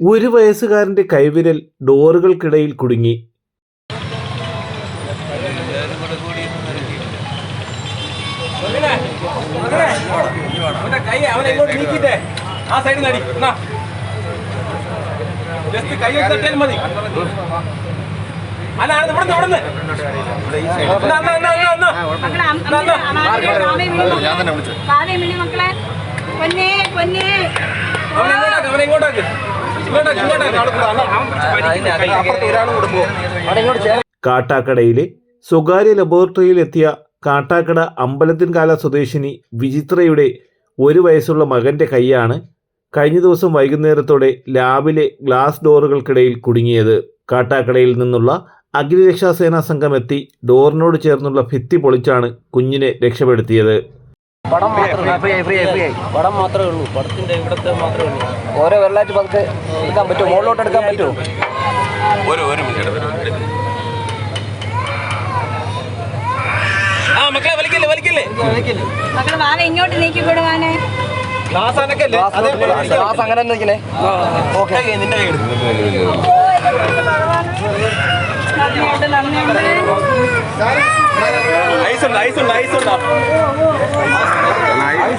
ഒരു വയസ്സുകാരന്റെ കൈവിരൽ ഡോറുകൾക്കിടയിൽ കുടുങ്ങി ഞാൻ കൈ വിളിച്ചു പൊന്നേ പൊന്നേ അവനെ ഇങ്ങോട്ടാക്ക് അവനെ ഇങ്ങോട്ടാക്ക് കാട്ടാക്കടയിലെ സ്വകാര്യ ലബോറട്ടറിയിലെത്തിയ കാട്ടാക്കട അമ്പലത്തിൻകാല സ്വദേശിനി വിചിത്രയുടെ ഒരു വയസ്സുള്ള മകന്റെ കൈയാണ് കഴിഞ്ഞ ദിവസം വൈകുന്നേരത്തോടെ ലാബിലെ ഗ്ലാസ് ഡോറുകൾക്കിടയിൽ കുടുങ്ങിയത്. കാട്ടാക്കടയിൽ നിന്നുള്ള അഗ്നിരക്ഷാസേനാ സംഘം എത്തി ഡോറിനോട് ചേർന്നുള്ള ഭിത്തി പൊളിച്ചാണ് കുഞ്ഞിനെ രക്ഷപ്പെടുത്തിയത്. പടം പടം മാത്രമേ ഉള്ളൂ. പടത്തിന്റെ ഇവിടത്തെ മാത്രമേ ഉള്ളൂ. ഓരോ വെള്ളാറ്റ് പതുക്കെ എടുക്കാൻ പറ്റുമോ? മുകളിലോട്ട് എടുക്കാൻ പറ്റുമോ? ഒരു ഒരു മിനിറ്റ് ആ മക്കളെ വലിക്കല്ലേ വലിക്കല്ലേ? മക്കളെ വാവ ഇങ്ങോട്ട് നീക്കി വിടുവാനെ അനക്കല്ലേ. അങ്ങനെ തന്നെ ഇരിക്കണേ ഓക്കെ. നിന്റെ കൈ എടുക്കും. നന്ദിയുണ്ട് നന്ദിയുണ്ട്.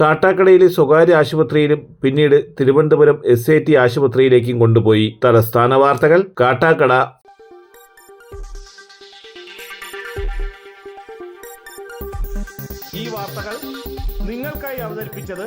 കാട്ടാക്കടയിലെ സ്വകാര്യ ആശുപത്രിയിലും പിന്നീട് തിരുവനന്തപുരം എസ് ഐ ടി ആശുപത്രിയിലേക്കും കൊണ്ടുപോയി. തലസ്ഥാന വാർത്തകൾ കാട്ടാക്കട. ഈ വാർത്തകൾ നിങ്ങൾക്കായി അവതരിപ്പിച്ചത്